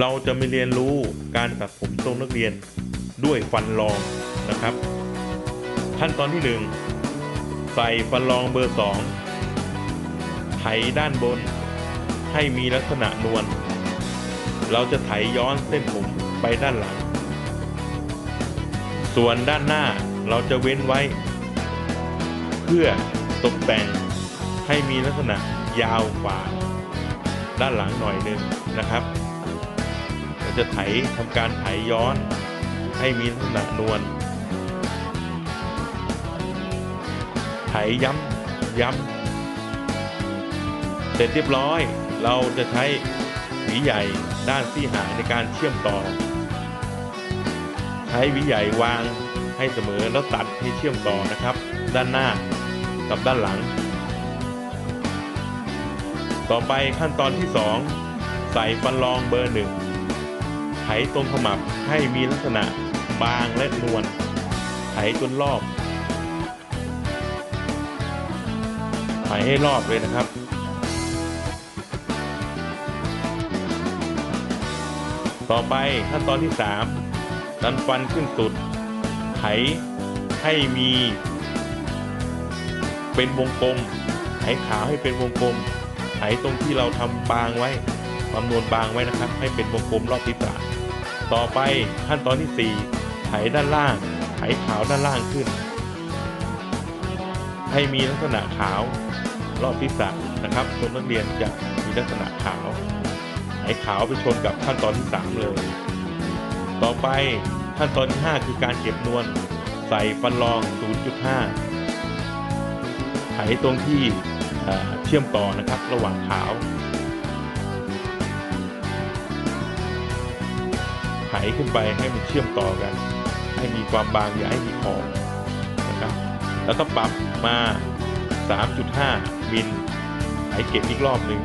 เราจะมาเรียนรู้การตัดผมทรงนักเรียนด้วยฟันรองนะครับ ขั้นตอนที่หนึ่งใส่ฟันรองเบอร์สองไถด้านบน ให้มีลักษณะนวลเราจะไถย้อนเส้นผมไปด้านหลัง ส่วนด้านหน้าเราจะเว้นไว้ เพื่อตกแต่งให้มีลักษณะยาวกว่า ด้านหลังหน่อยหนึงนะครับ จะไถทำการไถย้อนให้มีลักษณะนวลไถย้ำย้ำเสร็จเรียบร้อย เราจะใช้หวีใหญ่ด้านที่หาในการเชื่อมต่อ ใช้หวีใหญ่วางให้เสมอแล้วตัดให้เชื่อมต่อนะครับ ด้านหน้ากับด้านหลัง ต่อไปขั้นตอนที่ 2 ใส่ฟันรองเบอร์หนึ่ง ไถตรงขมับให้มีลักษณะบางและนวล ไถจนรอบ ไถให้รอบเลยนะครับ ต่อไปขั้นตอนที่ 3 ดันฟันขึ้นสุด ไถให้มี เป็นวงกลม ไถขาวให้เป็นวงกลม ไถตรงที่เราทำบางไว้คำนวณบางไว้นะครับ ให้เป็นวงกลมรอบทิศะ ต่อไปขั้นตอนที่ 4 ไถด้านล่าง ไถขาวด้านล่างขึ้น ให้มีลักษณะขาวรอบทิศะนะครับตัวนักเรียนจะมีลักษณะขาวไถขาวไปชนกับขั้นตอนที่ 3 เลย ต่อไปขั้นตอนที่ 5 คือการเก็บนวลใส่ฟันรอง 0.5 ไถตรงที่เอ่อเชื่อมต่อนะครับระหว่างขาว ไถขึ้นไปให้มันเชื่อมต่อกัน ให้มีความบางอย่าให้มีขอบนะครับแล้วก็ปรับมา 3.5มิลไถเก็บอีกรอบหนึ่ง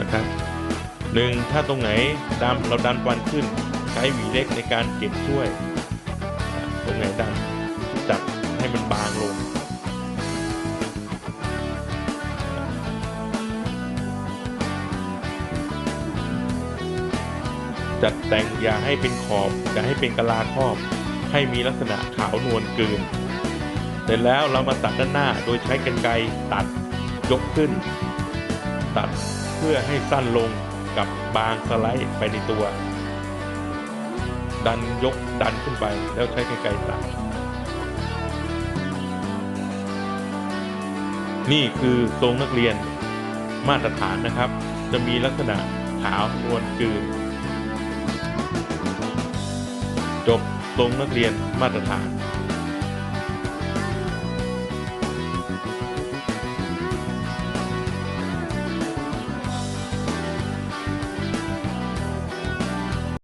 นะครับหนึ่งถ้าตรงไหนดำเราดันฟันขึ้น ใช้หวีเล็กในการเก็บช่วย ตรงไหนดัน จัดแต่งอย่าให้เป็นขอบอย่าให้เป็นกะลาครอบ ให้มีลักษณะขาวนวลเกินเสร็จแล้วเรามาตัดด้านหน้าโดยใช้กรรไกรตัดยกขึ้น ตัดเพื่อให้สั้นลงกับบางสไลด์ไปในตัว ดันยกดันขึ้นไปแล้วใช้กรรไกรตัด นี่คือทรงนักเรียนมาตรฐานนะครับ จะมีลักษณะขาวนวลกืน จบทรงนักเรียนมาตรฐาน